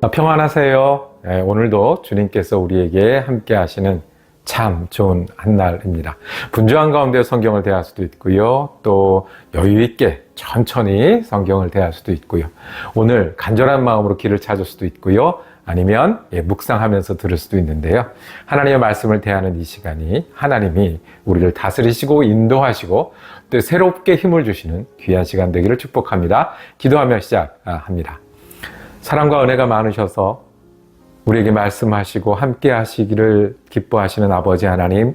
아, 평안하세요. 예, 오늘도 주님께서 우리에게 함께 하시는 참 좋은 한날입니다. 분주한 가운데 성경을 대할 수도 있고요. 또 여유 있게 천천히 성경을 대할 수도 있고요. 오늘 간절한 마음으로 길을 찾을 수도 있고요. 아니면 예, 묵상하면서 들을 수도 있는데요. 하나님의 말씀을 대하는 이 시간이 하나님이 우리를 다스리시고 인도하시고 또 새롭게 힘을 주시는 귀한 시간 되기를 축복합니다. 기도하며 시작합니다. 사랑과 은혜가 많으셔서 우리에게 말씀하시고 함께 하시기를 기뻐하시는 아버지 하나님,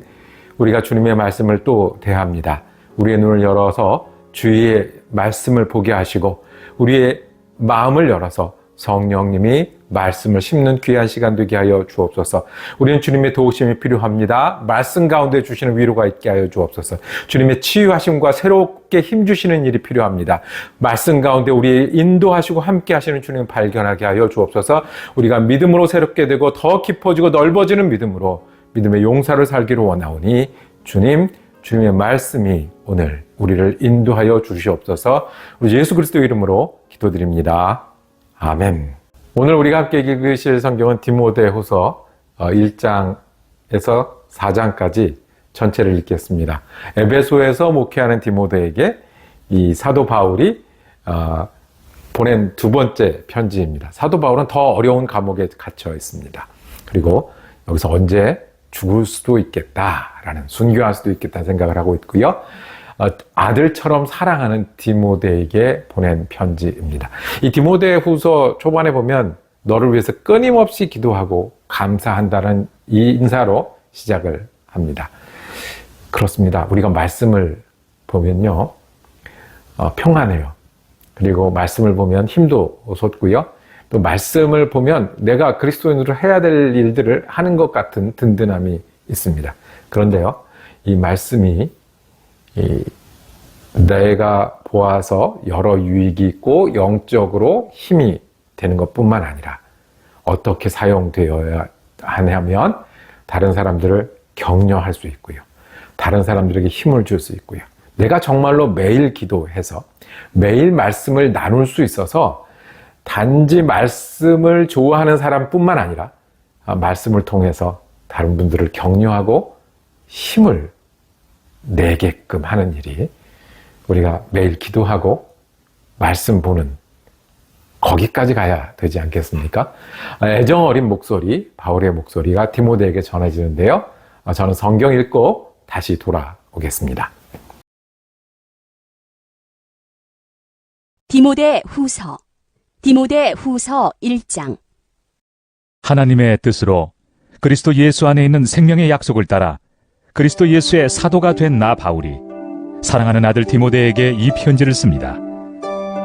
우리가 주님의 말씀을 또 대합니다. 우리의 눈을 열어서 주의 말씀을 보게 하시고 우리의 마음을 열어서 성령님이 말씀을 심는 귀한 시간 되게 하여 주옵소서. 우리는 주님의 도우심이 필요합니다. 말씀 가운데 주시는 위로가 있게 하여 주옵소서. 주님의 치유하심과 새롭게 힘 주시는 일이 필요합니다. 말씀 가운데 우리 인도하시고 함께 하시는 주님 발견하게 하여 주옵소서. 우리가 믿음으로 새롭게 되고 더 깊어지고 넓어지는 믿음으로 믿음의 용사를 살기로 원하오니 주님 주님의 말씀이 오늘 우리를 인도하여 주시옵소서. 우리 예수 그리스도 이름으로 기도드립니다. 아멘. 오늘 우리가 함께 읽으실 성경은 디모데후서 1장에서 4장까지 전체를 읽겠습니다. 에베소에서 목회하는 디모데에게 이 사도 바울이 어, 보낸 두 번째 편지입니다. 사도 바울은 더 어려운 감옥에 갇혀 있습니다. 그리고 여기서 언제 죽을 수도 있겠다라는 순교할 수도 있겠다는 생각을 하고 있고요. 어, 아들처럼 사랑하는 디모데에게 보낸 편지입니다. 이 디모데 후서 초반에 보면 너를 위해서 끊임없이 기도하고 감사한다는 이 인사로 시작을 합니다. 그렇습니다. 우리가 말씀을 보면요. 어, 평안해요. 그리고 말씀을 보면 힘도 솟고요. 또 말씀을 보면 내가 그리스도인으로 해야 될 일들을 하는 것 같은 든든함이 있습니다. 그런데요. 이 말씀이 이 내가 보아서 여러 유익이 있고 영적으로 힘이 되는 것뿐만 아니라 어떻게 사용되어야 하냐면 다른 사람들을 격려할 수 있고요. 다른 사람들에게 힘을 줄 수 있고요. 내가 정말로 매일 기도해서 매일 말씀을 나눌 수 있어서 단지 말씀을 좋아하는 사람뿐만 아니라 말씀을 통해서 다른 분들을 격려하고 힘을 내게끔 하는 일이 우리가 매일 기도하고 말씀 보는 거기까지 가야 되지 않겠습니까? 애정 어린 목소리, 바울의 목소리가 디모데에게 전해지는데요. 저는 성경 읽고 다시 돌아오겠습니다. 디모데 후서 디모데 후서 1장 하나님의 뜻으로 그리스도 예수 안에 있는 생명의 약속을 따라 그리스도 예수의 사도가 된 나 바울이 사랑하는 아들 디모데에게 이 편지를 씁니다.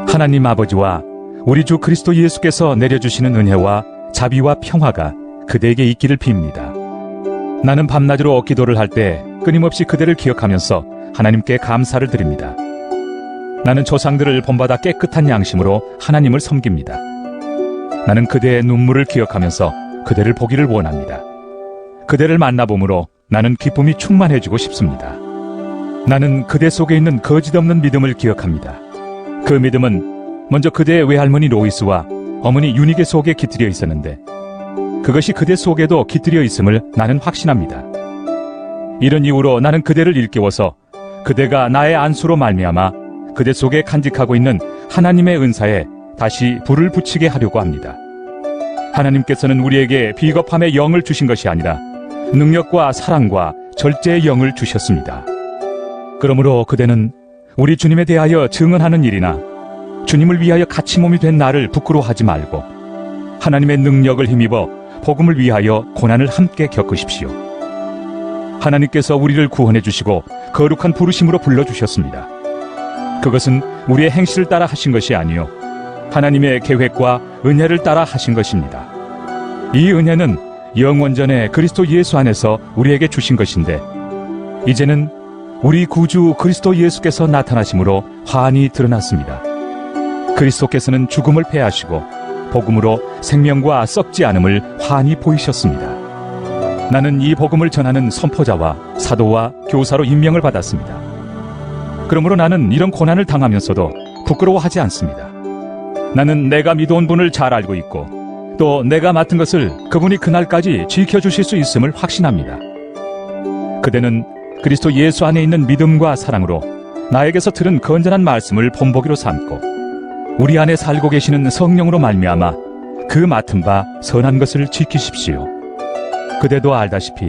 하나님 아버지와 우리 주 그리스도 예수께서 내려주시는 은혜와 자비와 평화가 그대에게 있기를 빕니다. 나는 밤낮으로 기도를 할 때 끊임없이 그대를 기억하면서 하나님께 감사를 드립니다. 나는 조상들을 본받아 깨끗한 양심으로 하나님을 섬깁니다. 나는 그대의 눈물을 기억하면서 그대를 보기를 원합니다. 그대를 만나봄으로 나는 기쁨이 충만해지고 싶습니다. 나는 그대 속에 있는 거짓 없는 믿음을 기억합니다. 그 믿음은 먼저 그대의 외할머니 로이스와 어머니 유니게 속에 깃들여 있었는데 그것이 그대 속에도 깃들여 있음을 나는 확신합니다. 이런 이유로 나는 그대를 일깨워서 그대가 나의 안수로 말미암아 그대 속에 간직하고 있는 하나님의 은사에 다시 불을 붙이게 하려고 합니다. 하나님께서는 우리에게 비겁함의 영을 주신 것이 아니라 능력과 사랑과 절제의 영을 주셨습니다. 그러므로 그대는 우리 주님에 대하여 증언하는 일이나 주님을 위하여 같이 몸이 된 나를 부끄러워하지 말고 하나님의 능력을 힘입어 복음을 위하여 고난을 함께 겪으십시오. 하나님께서 우리를 구원해 주시고 거룩한 부르심으로 불러 주셨습니다. 그것은 우리의 행실을 따라 하신 것이 아니요 하나님의 계획과 은혜를 따라 하신 것입니다. 이 은혜는 영원전에 그리스도 예수 안에서 우리에게 주신 것인데 이제는 우리 구주 그리스도 예수께서 나타나심으로 환히 드러났습니다. 그리스도께서는 죽음을 패하시고 복음으로 생명과 썩지 않음을 환히 보이셨습니다. 나는 이 복음을 전하는 선포자와 사도와 교사로 임명을 받았습니다. 그러므로 나는 이런 고난을 당하면서도 부끄러워하지 않습니다. 나는 내가 믿어온 분을 잘 알고 있고 또 내가 맡은 것을 그분이 그날까지 지켜주실 수 있음을 확신합니다. 그대는 그리스도 예수 안에 있는 믿음과 사랑으로 나에게서 들은 건전한 말씀을 본보기로 삼고 우리 안에 살고 계시는 성령으로 말미암아 그 맡은 바 선한 것을 지키십시오. 그대도 알다시피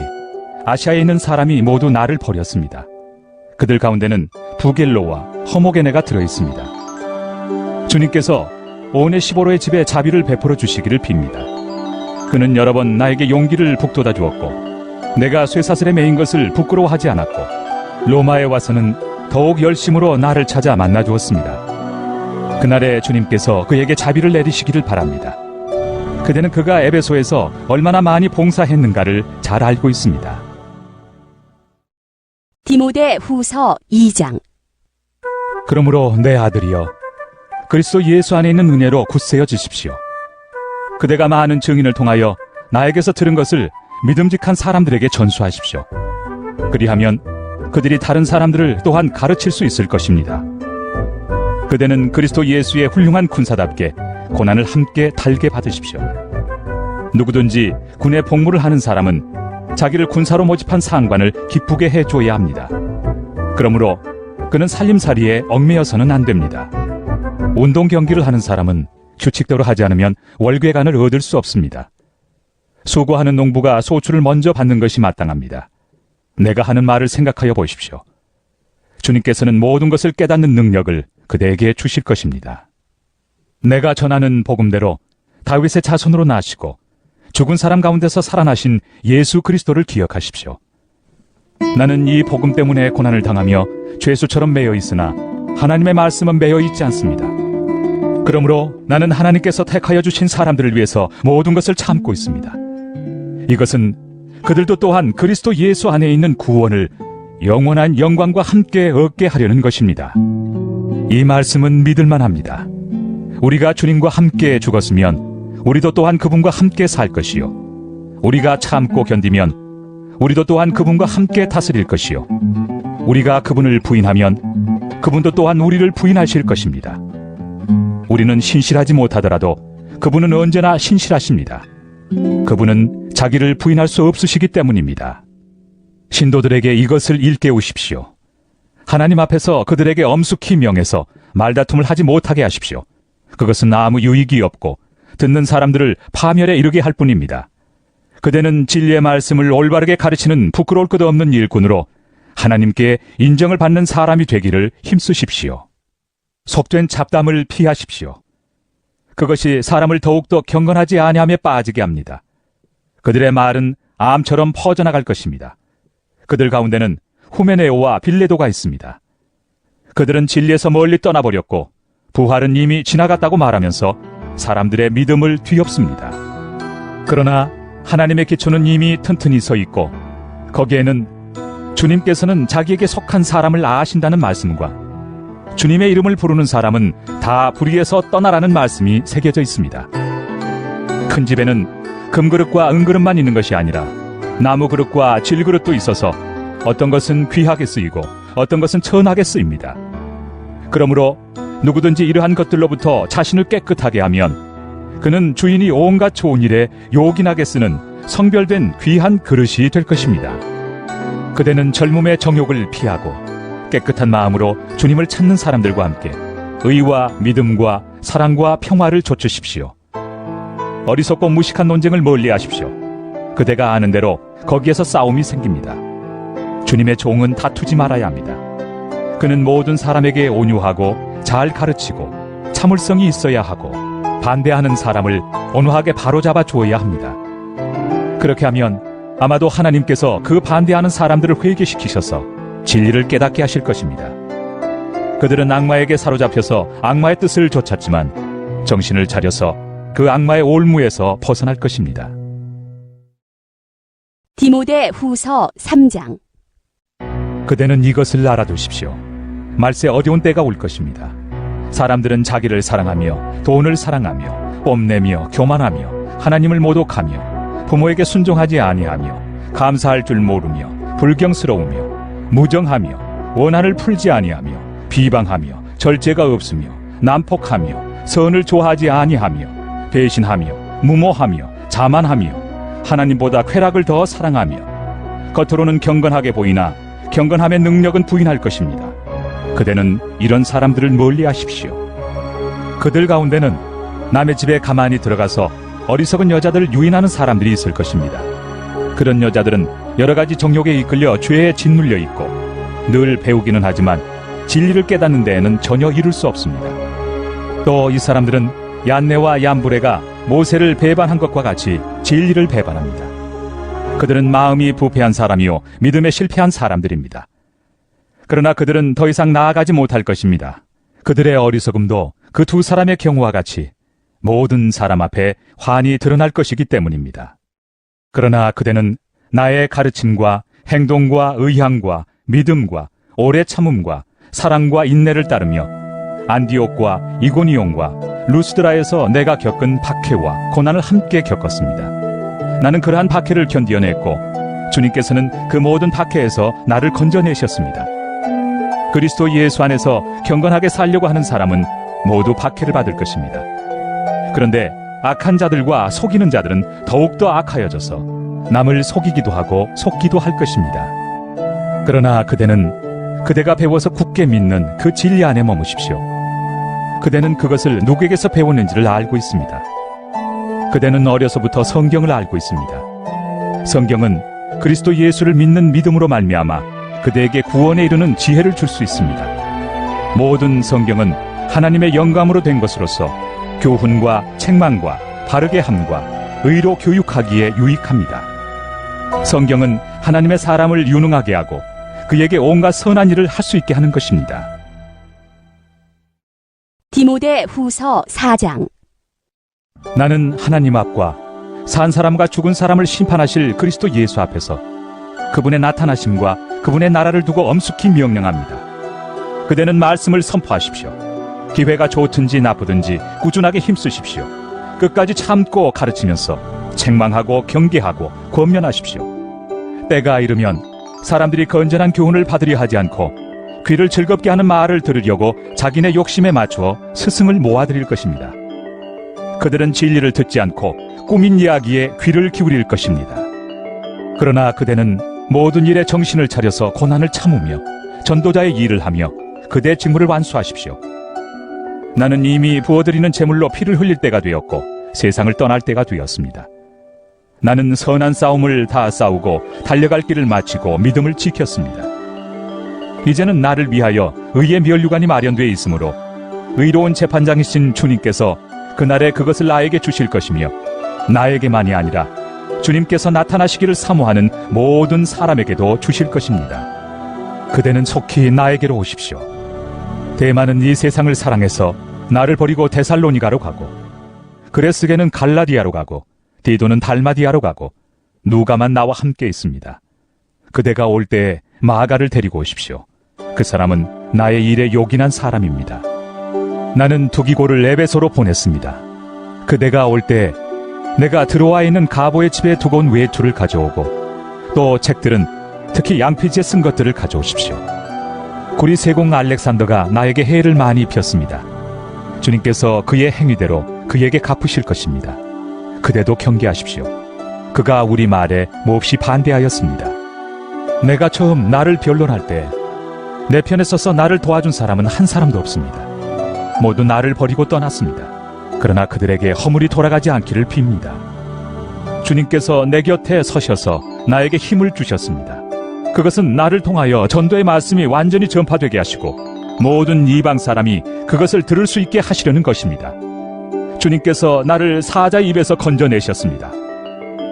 아시아에 있는 사람이 모두 나를 버렸습니다. 그들 가운데는 부겔로와 허모게네가 들어 있습니다. 주님께서 오네시보로의 집에 자비를 베풀어 주시기를 빕니다. 그는 여러 번 나에게 용기를 북돋아 주었고 내가 쇠사슬에 매인 것을 부끄러워하지 않았고 로마에 와서는 더욱 열심으로 나를 찾아 만나 주었습니다. 그날에 주님께서 그에게 자비를 내리시기를 바랍니다. 그대는 그가 에베소에서 얼마나 많이 봉사했는가를 잘 알고 있습니다. 디모데 후서 2장 그러므로 내 아들이여 그리스도 예수 안에 있는 은혜로 굳세여 주십시오. 그대가 많은 증인을 통하여 나에게서 들은 것을 믿음직한 사람들에게 전수하십시오. 그리하면 그들이 다른 사람들을 또한 가르칠 수 있을 것입니다. 그대는 그리스도 예수의 훌륭한 군사답게 고난을 함께 달게 받으십시오. 누구든지 군의 복무를 하는 사람은 자기를 군사로 모집한 상관을 기쁘게 해줘야 합니다. 그러므로 그는 살림살이에 얽매여서는 안 됩니다. 운동 경기를 하는 사람은 규칙대로 하지 않으면 월궤관을 얻을 수 없습니다. 수고하는 농부가 소출을 먼저 받는 것이 마땅합니다. 내가 하는 말을 생각하여 보십시오. 주님께서는 모든 것을 깨닫는 능력을 그대에게 주실 것입니다. 내가 전하는 복음대로 다윗의 자손으로 나시고 죽은 사람 가운데서 살아나신 예수 그리스도를 기억하십시오. 나는 이 복음 때문에 고난을 당하며 죄수처럼 매여 있으나 하나님의 말씀은 매여 있지 않습니다. 그러므로 나는 하나님께서 택하여 주신 사람들을 위해서 모든 것을 참고 있습니다. 이것은 그들도 또한 그리스도 예수 안에 있는 구원을 영원한 영광과 함께 얻게 하려는 것입니다. 이 말씀은 믿을만 합니다. 우리가 주님과 함께 죽었으면 우리도 또한 그분과 함께 살 것이요. 우리가 참고 견디면 우리도 또한 그분과 함께 다스릴 것이요. 우리가 그분을 부인하면 그분도 또한 우리를 부인하실 것입니다. 우리는 신실하지 못하더라도 그분은 언제나 신실하십니다. 그분은 자기를 부인할 수 없으시기 때문입니다. 신도들에게 이것을 일깨우십시오. 하나님 앞에서 그들에게 엄숙히 명해서 말다툼을 하지 못하게 하십시오. 그것은 아무 유익이 없고 듣는 사람들을 파멸에 이르게 할 뿐입니다. 그대는 진리의 말씀을 올바르게 가르치는 부끄러울 것 없는 일꾼으로 하나님께 인정을 받는 사람이 되기를 힘쓰십시오. 속된 잡담을 피하십시오. 그것이 사람을 더욱더 경건하지 아니함에 빠지게 합니다. 그들의 말은 암처럼 퍼져나갈 것입니다. 그들 가운데는 후메네오와 빌레도가 있습니다. 그들은 진리에서 멀리 떠나버렸고 부활은 이미 지나갔다고 말하면서 사람들의 믿음을 뒤엎습니다. 그러나 하나님의 기초는 이미 튼튼히 서 있고 거기에는 주님께서는 자기에게 속한 사람을 아신다는 말씀과 주님의 이름을 부르는 사람은 다 불의에서 떠나라는 말씀이 새겨져 있습니다. 큰 집에는 금그릇과 은그릇만 있는 것이 아니라 나무 그릇과 질그릇도 있어서 어떤 것은 귀하게 쓰이고 어떤 것은 천하게 쓰입니다. 그러므로 누구든지 이러한 것들로부터 자신을 깨끗하게 하면 그는 주인이 온갖 좋은 일에 요긴하게 쓰는 성별된 귀한 그릇이 될 것입니다. 그대는 젊음의 정욕을 피하고 깨끗한 마음으로 주님을 찾는 사람들과 함께 의와 믿음과 사랑과 평화를 좇으십시오. 어리석고 무식한 논쟁을 멀리 하십시오. 그대가 아는 대로 거기에서 싸움이 생깁니다. 주님의 종은 다투지 말아야 합니다. 그는 모든 사람에게 온유하고 잘 가르치고 참을성이 있어야 하고 반대하는 사람을 온화하게 바로잡아 주어야 합니다. 그렇게 하면 아마도 하나님께서 그 반대하는 사람들을 회개시키셔서 진리를 깨닫게 하실 것입니다. 그들은 악마에게 사로잡혀서 악마의 뜻을 쫓았지만 정신을 차려서 그 악마의 올무에서 벗어날 것입니다. 디모데 후서 3장 그대는 이것을 알아두십시오. 말세 어려운 때가 올 것입니다. 사람들은 자기를 사랑하며 돈을 사랑하며 뽐내며 교만하며 하나님을 모독하며 부모에게 순종하지 아니하며 감사할 줄 모르며 불경스러우며 무정하며 원한을 풀지 아니하며 비방하며 절제가 없으며 난폭하며 선을 좋아하지 아니하며 배신하며 무모하며 자만하며 하나님보다 쾌락을 더 사랑하며 겉으로는 경건하게 보이나 경건함의 능력은 부인할 것입니다. 그대는 이런 사람들을 멀리하십시오. 그들 가운데는 남의 집에 가만히 들어가서 어리석은 여자들을 유인하는 사람들이 있을 것입니다. 그런 여자들은 여러 가지 정욕에 이끌려 죄에 짓눌려 있고 늘 배우기는 하지만 진리를 깨닫는 데에는 전혀 이룰 수 없습니다. 또 이 사람들은 얀네와 얀브레가 모세를 배반한 것과 같이 진리를 배반합니다. 그들은 마음이 부패한 사람이요 믿음에 실패한 사람들입니다. 그러나 그들은 더 이상 나아가지 못할 것입니다. 그들의 어리석음도 그 두 사람의 경우와 같이 모든 사람 앞에 환히 드러날 것이기 때문입니다. 그러나 그대는 나의 가르침과 행동과 의향과 믿음과 오래 참음과 사랑과 인내를 따르며 안디옥과 이고니온과 루스드라에서 내가 겪은 박해와 고난을 함께 겪었습니다. 나는 그러한 박해를 견디어냈고 주님께서는 그 모든 박해에서 나를 건져내셨습니다. 그리스도 예수 안에서 경건하게 살려고 하는 사람은 모두 박해를 받을 것입니다. 그런데 악한 자들과 속이는 자들은 더욱더 악하여져서 남을 속이기도 하고 속기도 할 것입니다. 그러나 그대는 그대가 배워서 굳게 믿는 그 진리 안에 머무십시오. 그대는 그것을 누구에게서 배웠는지를 알고 있습니다. 그대는 어려서부터 성경을 알고 있습니다. 성경은 그리스도 예수를 믿는 믿음으로 말미암아 그대에게 구원에 이르는 지혜를 줄 수 있습니다. 모든 성경은 하나님의 영감으로 된 것으로서 교훈과 책망과 바르게 함과 의로 교육하기에 유익합니다. 성경은 하나님의 사람을 유능하게 하고 그에게 온갖 선한 일을 할 수 있게 하는 것입니다. 디모데 후서 4장 나는 하나님 앞과 산 사람과 죽은 사람을 심판하실 그리스도 예수 앞에서 그분의 나타나심과 그분의 나라를 두고 엄숙히 명령합니다. 그대는 말씀을 선포하십시오. 기회가 좋든지 나쁘든지 꾸준하게 힘쓰십시오. 끝까지 참고 가르치면서 책망하고 경계하고 권면하십시오. 때가 이르면 사람들이 건전한 교훈을 받으려 하지 않고 귀를 즐겁게 하는 말을 들으려고 자기네 욕심에 맞추어 스승을 모아들일 것입니다. 그들은 진리를 듣지 않고 꾸민 이야기에 귀를 기울일 것입니다. 그러나 그대는 모든 일에 정신을 차려서 고난을 참으며 전도자의 일을 하며 그대 직무를 완수하십시오. 나는 이미 부어드리는 제물로 피를 흘릴 때가 되었고 세상을 떠날 때가 되었습니다. 나는 선한 싸움을 다 싸우고 달려갈 길을 마치고 믿음을 지켰습니다. 이제는 나를 위하여 의의 면류관이 마련되어 있으므로 의로운 재판장이신 주님께서 그날에 그것을 나에게 주실 것이며 나에게만이 아니라 주님께서 나타나시기를 사모하는 모든 사람에게도 주실 것입니다. 그대는 속히 나에게로 오십시오. 대만은 이 세상을 사랑해서 나를 버리고 데살로니가로 가고 그레스게는 갈라디아로 가고 디도는 달마디아로 가고 누가만 나와 함께 있습니다. 그대가 올 때에 마가를 데리고 오십시오. 그 사람은 나의 일에 요긴한 사람입니다. 나는 두기고를 에베소로 보냈습니다. 그대가 올때 내가 들어와 있는 가보의 집에 두고 온 외투를 가져오고 또 책들은 특히 양피지에 쓴 것들을 가져오십시오. 구리 세공 알렉산더가 나에게 해를 많이 입혔습니다. 주님께서 그의 행위대로 그에게 갚으실 것입니다. 그대도 경계하십시오. 그가 우리 말에 몹시 반대하였습니다. 내가 처음 나를 변론할 때 내 편에 서서 나를 도와준 사람은 한 사람도 없습니다. 모두 나를 버리고 떠났습니다. 그러나 그들에게 허물이 돌아가지 않기를 빕니다. 주님께서 내 곁에 서셔서 나에게 힘을 주셨습니다. 그것은 나를 통하여 전도의 말씀이 완전히 전파되게 하시고 모든 이방 사람이 그것을 들을 수 있게 하시려는 것입니다. 주님께서 나를 사자의 입에서 건져내셨습니다.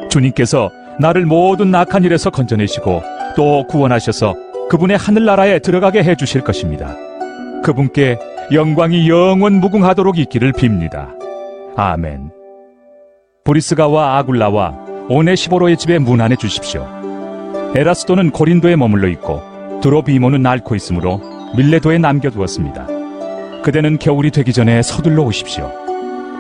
주님께서 나를 모든 악한 일에서 건져내시고 또 구원하셔서 그분의 하늘나라에 들어가게 해 주실 것입니다. 그분께 영광이 영원 무궁하도록 있기를 빕니다. 아멘. 브리스가와 아굴라와 오네시보로의 집에 문안해 주십시오. 에라스도는 고린도에 머물러 있고 드로비모는 앓고 있으므로 밀레도에 남겨두었습니다. 그대는 겨울이 되기 전에 서둘러 오십시오.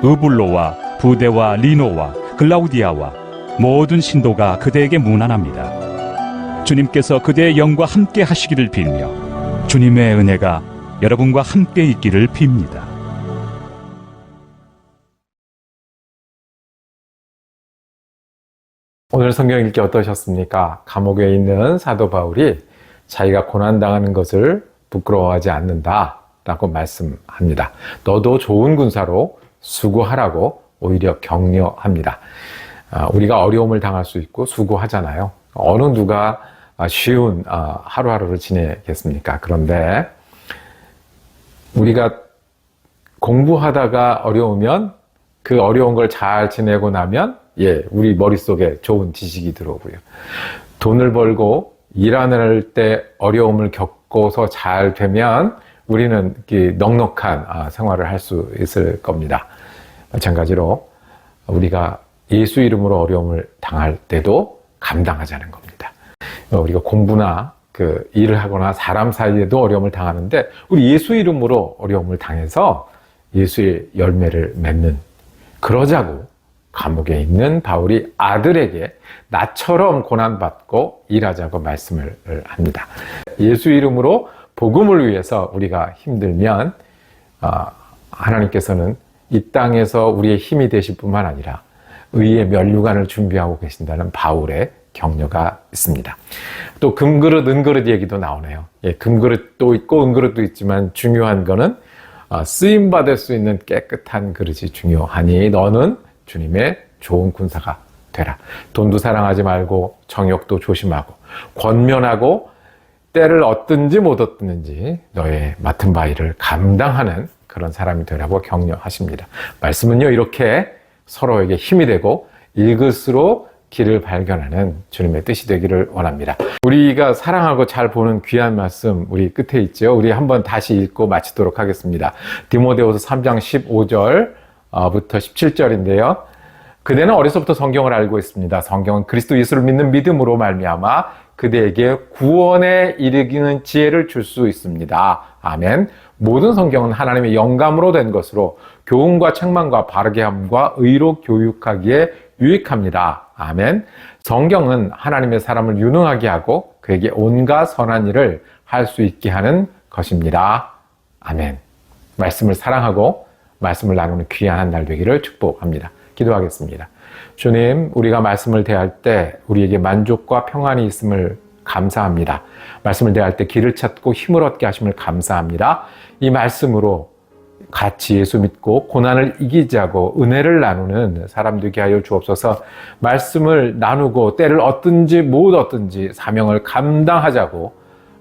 으불로와 부대와 리노와 글라우디아와 모든 신도가 그대에게 문안합니다. 주님께서 그대의 영과 함께 하시기를 빌며 주님의 은혜가 여러분과 함께 있기를 빕니다. 오늘 성경 읽기 어떠셨습니까? 감옥에 있는 사도 바울이 자기가 고난당하는 것을 부끄러워하지 않는다 라고 말씀합니다. 너도 좋은 군사로 수고하라고 오히려 격려합니다. 아, 우리가 어려움을 당할 수 있고 수고하잖아요. 어느 누가 아, 쉬운 아, 하루하루를 지내겠습니까? 그런데 우리가 공부하다가 어려우면 그 어려운 걸 잘 지내고 나면 예, 우리 머릿속에 좋은 지식이 들어오고요. 돈을 벌고 일하는 때 어려움을 겪고서 잘 되면 우리는 넉넉한 아, 생활을 할 수 있을 겁니다. 마찬가지로 우리가 예수 이름으로 어려움을 당할 때도 감당하자는 겁니다. 어, 우리가 공부나 그 일을 하거나 사람 사이에도 어려움을 당하는데 우리 예수 이름으로 어려움을 당해서 예수의 열매를 맺는 그러자고 감옥에 있는 바울이 아들에게 나처럼 고난받고 일하자고 말씀을 합니다. 예수 이름으로 복음을 위해서 우리가 힘들면 아, 하나님께서는 이 땅에서 우리의 힘이 되실 뿐만 아니라 의의 면류관을 준비하고 계신다는 바울의 격려가 있습니다. 또 금그릇, 은그릇 얘기도 나오네요. 예, 금그릇도 있고 은그릇도 있지만 중요한 거는 아, 쓰임 받을 수 있는 깨끗한 그릇이 중요하니 너는 주님의 좋은 군사가 되라. 돈도 사랑하지 말고 정욕도 조심하고 권면하고 때를 얻든지 못 얻든지 너의 맡은 바 일을 감당하는 그런 사람이 되라고 격려하십니다. 말씀은요 이렇게 서로에게 힘이 되고 읽을수록 길을 발견하는 주님의 뜻이 되기를 원합니다. 우리가 사랑하고 잘 보는 귀한 말씀 우리 끝에 있죠. 우리 한번 다시 읽고 마치도록 하겠습니다. 디모데후서 3장 15절 부터 17절인데요. 그대는 어려서부터 성경을 알고 있습니다. 성경은 그리스도 예수를 믿는 믿음으로 말미암아 그대에게 구원에 이르기는 지혜를 줄 수 있습니다. 아멘. 모든 성경은 하나님의 영감으로 된 것으로 교훈과 책망과 바르게 함과 의로 교육하기에 유익합니다. 아멘. 성경은 하나님의 사람을 유능하게 하고 그에게 온갖 선한 일을 할 수 있게 하는 것입니다. 아멘. 말씀을 사랑하고 말씀을 나누는 귀한 한 날 되기를 축복합니다. 기도하겠습니다. 주님, 우리가 말씀을 대할 때 우리에게 만족과 평안이 있음을 감사합니다. 말씀을 대할 때 길을 찾고 힘을 얻게 하심을 감사합니다. 이 말씀으로 같이 예수 믿고 고난을 이기자고 은혜를 나누는 사람 되게 하여 주옵소서 말씀을 나누고 때를 얻든지 못 얻든지 사명을 감당하자고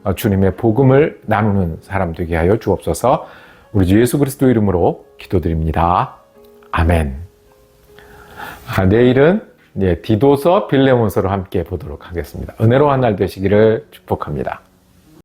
어, 주님의 복음을 나누는 사람 되게 하여 주옵소서 우리 주 예수 그리스도 이름으로 기도드립니다. 아멘. 아, 내일은 예, 디도서 빌레몬서로 함께 보도록 하겠습니다. 은혜로운 날 되시기를 축복합니다.